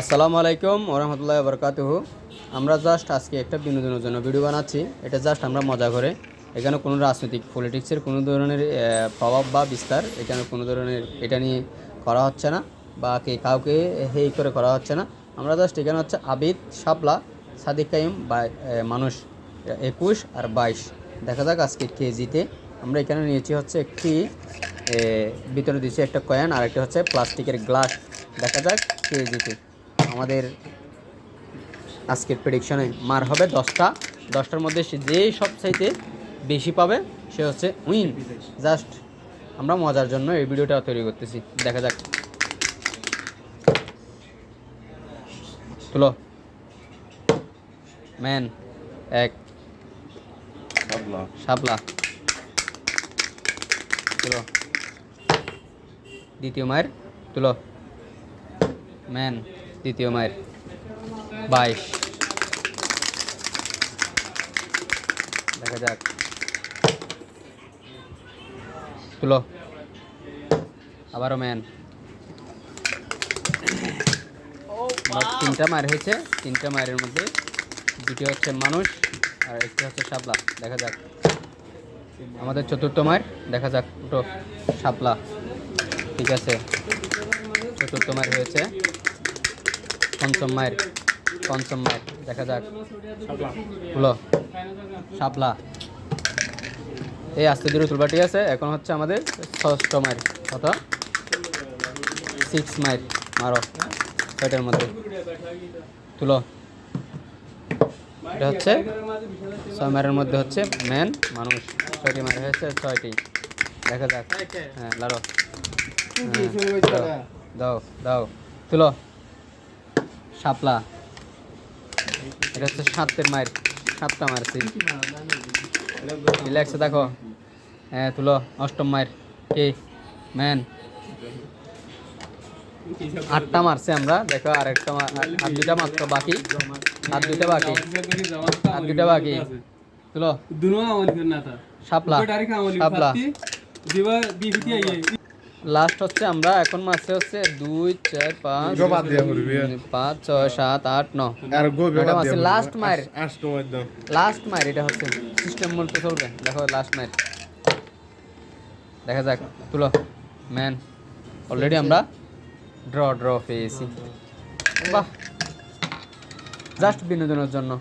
আসসালামু আলাইকুম ওরহামতুল্লাহ বরকাতুহ। আমরা জাস্ট আজকে একটা বিনোদনের জন্য ভিডিও বানাচ্ছি। এটা জাস্ট আমরা মজা করে। এখানে কোনো রাজনৈতিক পলিটিক্সের কোনো ধরনের প্রভাব বা বিস্তার এখানে কোনো ধরনের এটা নিয়ে করা হচ্ছে না বা কে কাউকে হেই করে করা হচ্ছে না। আমরা জাস্ট এখানে হচ্ছে আবিদ, শাপলা, সাদিক কাইম, বা মানুষ একুশ আর বাইশ। দেখা যাক আজকে কেজিতে আমরা এখানে নিয়েছি হচ্ছে একটি ভিতরে দিয়েছি একটা কয়েন আর একটা হচ্ছে প্লাস্টিকের গ্লাস দেখা যাক কেজিতে আমাদের আজকের প্রেডিকশনে মার হবে দশটা। দশটার মধ্যে সে যে সব চাইতে বেশি পাবে সে হচ্ছে উইন। জাস্ট আমরা মজার জন্য এই ভিডিওটা তৈরি করতেছি। দেখা যাক। তুলো। ম্যান এক। শাপলা। তুলো। দ্বিতীয় মায়ের। তুলো। ম্যান। দ্বিতীয় মায়ের। বাইশ। দেখা যাক। তুলো। আবারও ম্যান। তিনটা মায়ের হয়েছে। তিনটা মায়ের মধ্যে দুটি হচ্ছে মানুষ আর একটি হচ্ছে শাপলা। দেখা যাক। আমাদের চতুর্থ মায়ের। দেখা যাক দুটো শাপলা। ঠিক আছে। চতুর্থ মায়ের হয়েছে। পঞ্চম মায়ের পঞ্চম মায়ের দেখা যাক। হলো শাপলা। এই আস্তে ধীরে তুলবা আছে এখন হচ্ছে আমাদের ষষ্ঠ মায়ের কত? সিক্স মাইল মারো ছয়টার মধ্যে। তুলো। এটা হচ্ছে ছয় মারের মধ্যে হচ্ছে ম্যান মানুষ। ছয়টি মার হয়েছে ছয়টি। দেখা যাক। হ্যাঁ লাড়ো হ্যাঁ, দাও দাও। তুলো। শাপলা এটা হচ্ছে সাতের মায়ের সাতটা মারছি রিল্যাক্সে দেখো। হ্যাঁ তুলো অষ্টম মায়ের। কে? ম্যান। আটটা মারছে আমরা দেখো আর একটা আর দুটা মাত্র বাকি। আর দুটা বাকি। আর দুটা বাকি। তুলো। শাপলা শাপলা লাস্ট হচ্ছে আমরা এখন মাসে হচ্ছে দুই চার পাঁচ পাঁচ ছয় সাত আট নয় লাস্ট মার লাস্ট মার এটা হচ্ছে সিস্টেম বলতে চলবে। দেখো লাস্ট মার দেখা যাক তুলো। ম্যান অলরেডি আমরা ড্র ড্র পেয়েছি। বাহ! জাস্ট বিনোদনের জন্য।